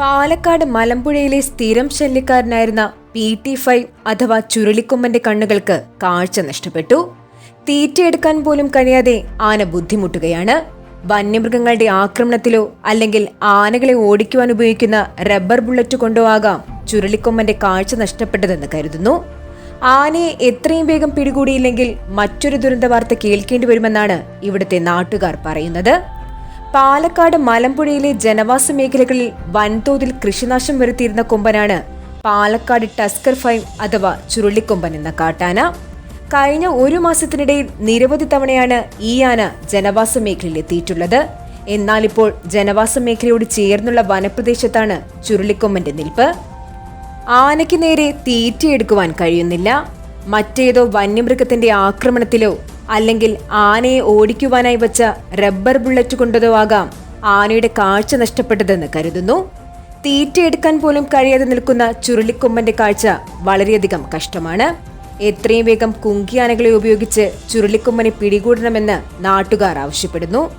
പാലക്കാട് മലമ്പുഴയിലെ സ്ഥിരം ശല്യക്കാരനായിരുന്ന P T five അഥവാ ചുരുളിക്കൊമ്പന്റെ കണ്ണുകൾക്ക് കാഴ്ച നഷ്ടപ്പെട്ടു. തീറ്റയെടുക്കാൻ പോലും കഴിയാതെ ആന ബുദ്ധിമുട്ടുകയാണ്. വന്യമൃഗങ്ങളുടെ ആക്രമണത്തിലോ അല്ലെങ്കിൽ ആനകളെ ഓടിക്കുവാൻ ഉപയോഗിക്കുന്ന റബ്ബർ ബുള്ളറ്റ് കൊണ്ടോ ആകാം ചുരുളിക്കൊമ്പന്റെ കാഴ്ച നഷ്ടപ്പെട്ടതെന്ന് കരുതുന്നു. ആനയെ എത്രയും വേഗം പിടികൂടിയില്ലെങ്കിൽ മറ്റൊരു ദുരന്ത വാർത്ത കേൾക്കേണ്ടി വരുമെന്നാണ് ഇവിടുത്തെ നാട്ടുകാർ പറയുന്നത്. പാലക്കാട് മലമ്പുഴയിലെ ജനവാസ മേഖലകളിൽ വൻതോതിൽ കൃഷിനാശം വരുത്തിയിരുന്ന കൊമ്പനാണ് പാലക്കാട് ടസ്കർ ഫൈവ് അഥവാ ചുരുളിക്കൊമ്പൻ എന്ന കാട്ടാന. കഴിഞ്ഞ ഒരു മാസത്തിനിടയിൽ നിരവധി തവണയാണ് ഈ ആന ജനവാസ മേഖലയിൽ എത്തിയിട്ടുള്ളത്. എന്നാൽ ഇപ്പോൾ ജനവാസ മേഖലയോട് ചേർന്നുള്ള വനപ്രദേശത്താണ് ചുരുളിക്കൊമ്പന്റെ നിൽപ്പ്. ആനയ്ക്ക് നേരെ തീറ്റയെടുക്കുവാൻ കഴിയുന്നില്ല. മറ്റേതോ വന്യമൃഗത്തിന്റെ ആക്രമണത്തിലോ അല്ലെങ്കിൽ ആനയെ ഓടിക്കുവാനായി വച്ച റബ്ബർ ബുള്ളറ്റ് കൊണ്ടതോ ആകാം ആനയുടെ കാഴ്ച നഷ്ടപ്പെട്ടതെന്ന് കരുതുന്നു. തീറ്റയെടുക്കാൻ പോലും കഴിയാതെ നിൽക്കുന്ന ചുരുളിക്കൊമ്പന്റെ കാഴ്ച വളരെയധികം കഷ്ടമാണ്. എത്രയും വേഗം കുങ്കിയാനകളെ ഉപയോഗിച്ച് ചുരുളിക്കൊമ്പനെ പിടികൂടണമെന്ന് നാട്ടുകാർ ആവശ്യപ്പെടുന്നു.